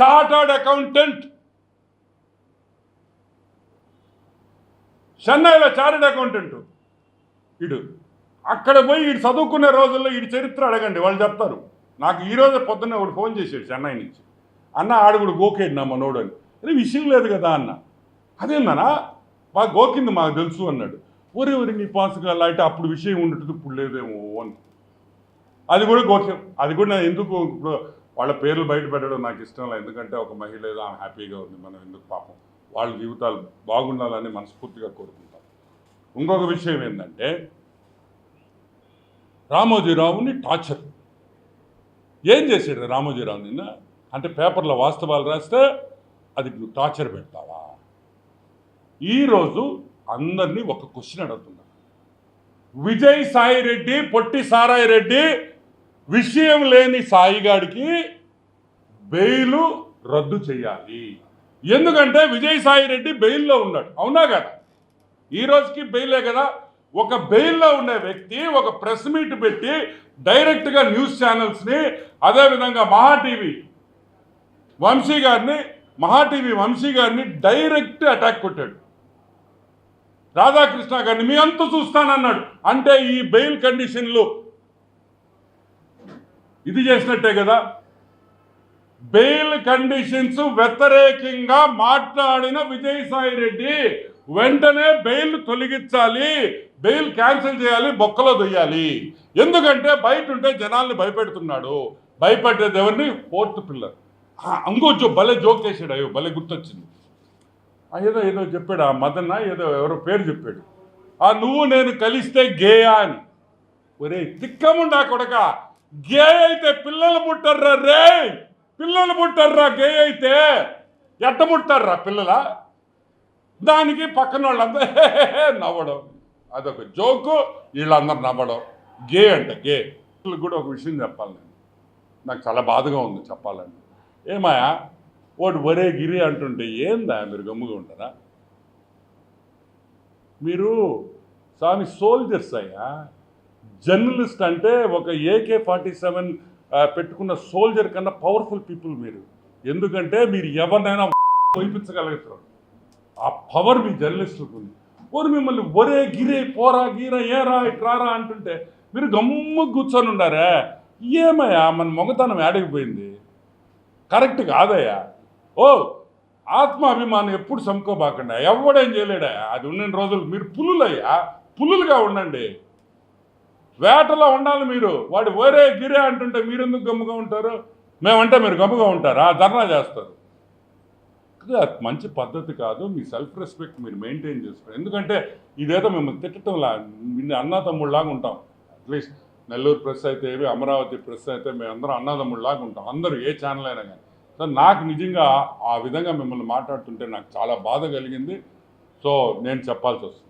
Chartered accountant చెన్నైలో chartered accountant ఇడు. అక్కడ పోయి ఈడు చదువుకునే రోజుల్లో ఈడు చరిత్ర అడగండి వాళ్ళు చెప్తారు. నాకు ఈరోజు పొద్దున్నే ఒకడు ఫోన్ చేశాడు చెన్నై నుంచి. అన్న ఆడుగుడు గోకేడు నా మనోడు అని అరే విషయం లేదు కదా అన్న. అదేందనా బాగా గోకింది మాకు తెలుసు అన్నాడు. ఒరే ఒరి నీ పాసుగా అయితే అప్పుడు విషయం ఉండేటది ఇప్పుడు లేదేమో అని. అది కూడా గోక్యం అది కూడా నేను ఎందుకు ఇప్పుడు వాళ్ళ పేర్లు బయట పెట్టడం నాకు ఇష్టం లేదు. ఎందుకంటే ఒక మహిళ ఏదో ఆమె హ్యాపీగా ఉంది మనం ఎందుకు పాపం? వాళ్ళ జీవితాలు బాగుండాలని మనస్ఫూర్తిగా కోరుకుంటాం. ఇంకొక విషయం ఏంటంటే రామోజీరావుని టార్చర్. ఏం చేశాడు రామోజీరావు నిన్న? అంటే పేపర్లో వాస్తవాలు రాస్తే అది నువ్వు టార్చర్ పెడతావా? ఈరోజు అందరినీ ఒక క్వశ్చన్ అడుగుతున్నా విజయ్ సాయి రెడ్డి పొట్టి సారాయి రెడ్డి విషయం లేని సాయిగాడికి బెయిలు రద్దు చేయాలి ఎందుకంటే విజయసాయి రెడ్డి బెయిల్లో ఉన్నాడు. అవునా కదా? ఈ రోజుకి బెయిలే కదా? ఒక బెయిల్లో ఉండే వ్యక్తి ఒక ప్రెస్ మీట్ పెట్టి డైరెక్ట్గా న్యూస్ ఛానల్స్ని అదేవిధంగా మహా టీవీ వంశీ గారిని మహా టీవీ వంశీ గారిని డైరెక్ట్ అటాక్ కొట్టాడు. రాధాకృష్ణ గారిని మీ అంత చూస్తానన్నాడు. అంటే ఈ బెయిల్ కండిషన్లు ఇది చేసినట్టే కదా. బెయిల్ కండిషన్స్ వ్యతిరేకంగా మాట్లాడిన విజయసాయి రెడ్డి వెంటనే బెయిల్ తొలగించాలి బెయిల్ క్యాన్సిల్ చేయాలి బొక్కలో దొయ్యాలి. ఎందుకంటే బయట ఉంటే జనాల్ని భయపెడుతున్నాడు. భయపెట్టేది ఎవరిని? Fourth pillar. ఇంకో జో భలే జోక్ చేశాడు అయ్యో భలే గుర్తొచ్చింది. ఏదో ఏదో చెప్పాడు ఆ మదన్న ఏదో ఎవరో పేరు చెప్పాడు. ఆ నువ్వు నేను కలిస్తే గేయా అని. ఒరే తిక్కముండా కొడక గే అయితే పిల్లలు పుట్టర్రా రే. పిల్లలు పుట్టర్రా గే అయితే. ఎట్ట పుట్టారా పిల్లల? దానికి పక్కన వాళ్ళంతా నవ్వడం. అదొక జోకు వీళ్ళందరూ నవ్వడం. గే అంట గే. వీళ్ళకి కూడా ఒక విషయం చెప్పాలి నేను. నాకు చాలా బాధగా ఉంది చెప్పాలని ఏమాయా వాడు ఒరే గిరి అంటుంటే ఏందా? మీరు గమ్ముగా ఉంటారా? మీరు స్వామి సోల్జర్స్ అయ్యా. జర్నలిస్ట్ అంటే ఒక ఏకే ఫార్టీ సెవెన్ పెట్టుకున్న సోల్జర్ కన్నా పవర్ఫుల్ పీపుల్ మీరు. ఎందుకంటే మీరు ఎవరినైనా వైపించగలుగుతారు ఆ పవర్ మీ జర్నలిస్టులకు ఉంది. ఓరు మిమ్మల్ని ఒరే గిరే పోరా గీరా ఏరా ఇట్రారా అంటుంటే మీరు గమ్ము కూర్చొని ఉండారే ఏమయ్యా మన మొగతనం ఏడగిపోయింది కరెక్ట్ కాదయ్యా. ఓ ఆత్మాభిమానం ఎప్పుడు సముకోబాకండి ఎవడేం చేయలేడా అది ఉన్న రోజులు మీరు పులులయ్యా. పులులుగా ఉండండి. వేటలో ఉండాలి మీరు. వాడు ఒరే గిరే అంటుంటే మీరెందుకు గమ్ముగా ఉంటారు? మేమంటే మీరు గమ్ముగా ఉంటారా? ధర్నా చేస్తారు. మంచి పద్ధతి కాదు. మీ సెల్ఫ్ రెస్పెక్ట్ మీరు మెయింటైన్ చేసుకోండి ఎందుకంటే ఇదేదో మేము తిట్టడంలా అన్నతమ్ముళ్ళలాగా ఉంటాం. అట్లీస్ట్ నెల్లూరు ప్రెస్ అయితే ఏవి అమరావతి ప్రెస్ అయితే మేమందరం అన్నదమ్ముళ్ళలాగా ఉంటాం. అందరూ ఏ ఛానల్ అయినా కానీ. సో నాకు నిజంగా ఆ విధంగా మిమ్మల్ని మాట్లాడుతుంటే నాకు చాలా బాధ కలిగింది. సో నేను చెప్పాల్సి వస్తుంది.